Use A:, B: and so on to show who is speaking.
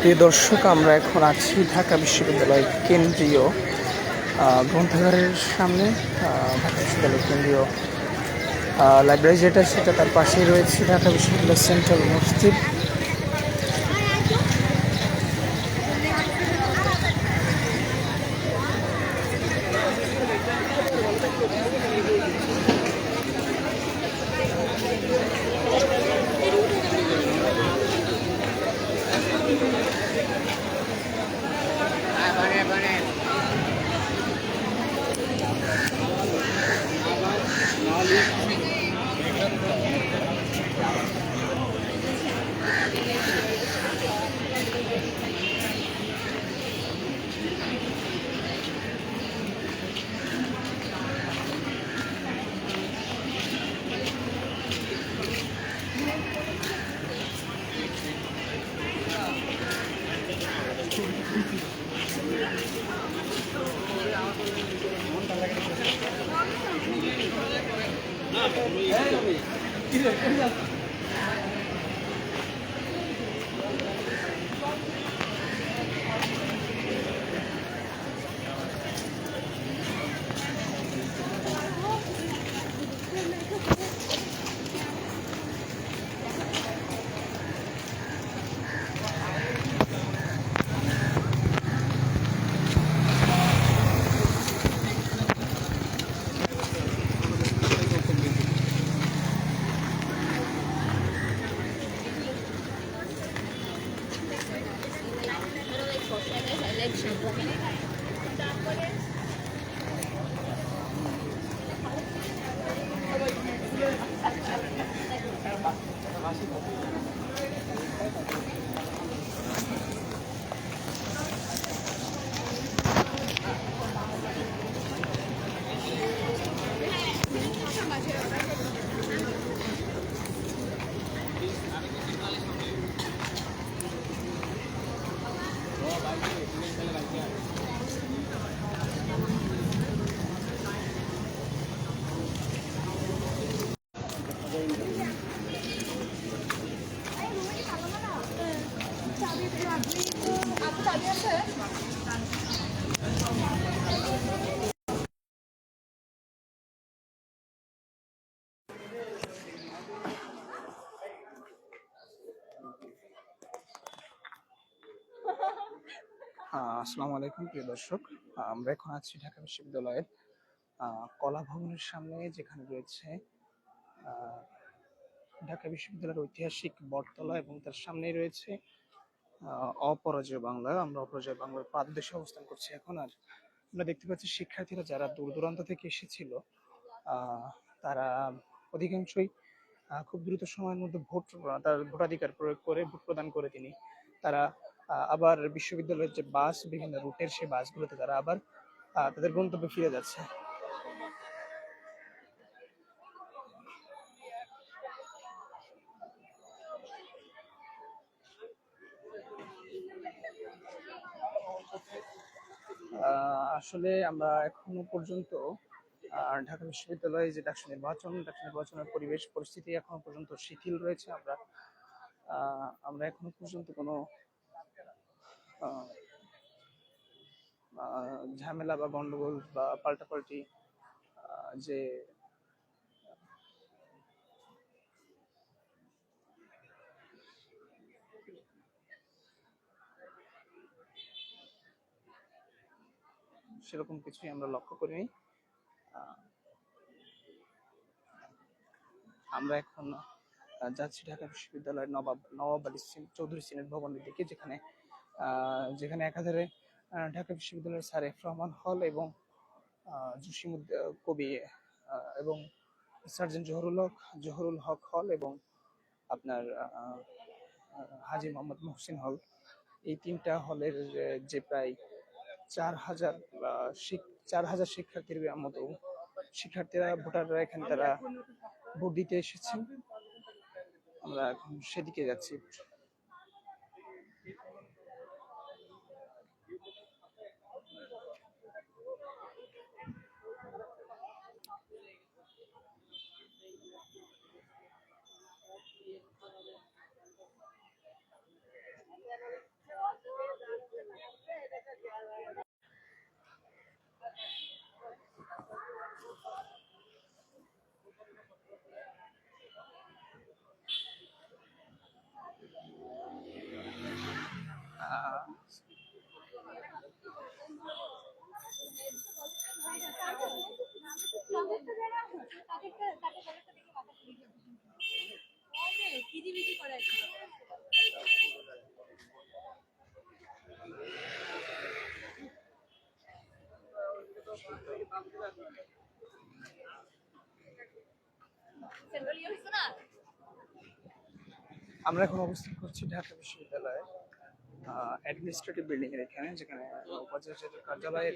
A: প্রিয় দর্শক, আমরা এখন আছি ঢাকা বিশ্ববিদ্যালয় কেন্দ্রীয় গ্রন্থাগারের সামনে ঢাকা বিশ্ববিদ্যালয় কেন্দ্রীয় লাইব্রেরি যেটা, সেটা তার পাশেই রয়েছে ঢাকা বিশ্ববিদ্যালয় সেন্ট্রাল মসজিদ। y Thank you. আসসালামু আলাইকুম প্রিয় দর্শক। আমরা এখন আছি ঢাকা বিশ্ববিদ্যালয়ের কলা ভবনের সামনে যেখানে রয়েছে ঢাকা বিশ্ববিদ্যালয়ের ঐতিহাসিক বটতলা এবং তার সামনেই রয়েছে অপরাজয় বাংলা। আমরা অপরাজয় বাংলার পাদদেশে অবস্থান করছি এখন। আর আমরা দেখতে পাচ্ছি শিক্ষার্থীরা যারা দূর দূরান্ত থেকে এসেছিল তারা অধিকাংশই খুব দ্রুত সময়ের মধ্যে ভোট, তার ভোটাধিকার প্রয়োগ করে ভোট প্রদান করে তিনি। তারা আবার বিশ্ববিদ্যালয়ের যে বাস, বিভিন্ন রুটের সেই বাসগুলোতে তারা আবার তাদের গন্তব্যে ফিরে যাচ্ছে। আসলে আমরা এখনও পর্যন্ত ঢাকা বিশ্ববিদ্যালয়ে যে ডাকসু নির্বাচন, ডাকসু নির্বাচনের পরিবেশ পরিস্থিতি এখনও পর্যন্ত শিথিল রয়েছে। আমরা আমরা এখনও পর্যন্ত কোনো ঝামেলা বা গন্ডগোল বা পাল্টাপাল্টি যে সেরকম কিছুই আমরা লক্ষ্য করিনি। আমরা এখন যাচ্ছি ঢাকা বিশ্ববিদ্যালয়ের নবাব নবাব আলী চৌধুরী সিনেট ভবনের দিকে যেখানে যেখানে একাধারে ঢাকা বিশ্ববিদ্যালয়ের স্যার এফ রহমান হল এবং আহ, জসিমুদ্দ কবি এবং সার্জেন্ট জহরুল হক জহরুল হক হল এবং আপনার হাজী মোহাম্মদ মহসিন হল। এই তিনটা হলের যে প্রায় চার হাজার চার হাজার শিক্ষার্থীর মতো শিক্ষার্থীরা, ভোটাররা এখানে তারা ভোট দিতে এসেছেন আমরা এখন সেদিকে যাচ্ছি। আমরা এখন অবস্থান করছি ঢাকা বিশ্ববিদ্যালয়ে। অ্যাডমিনিস্ট্রেটিভ বিল্ডিং এর এখানে যেখানে উপাচার্যের কার্যালয়ের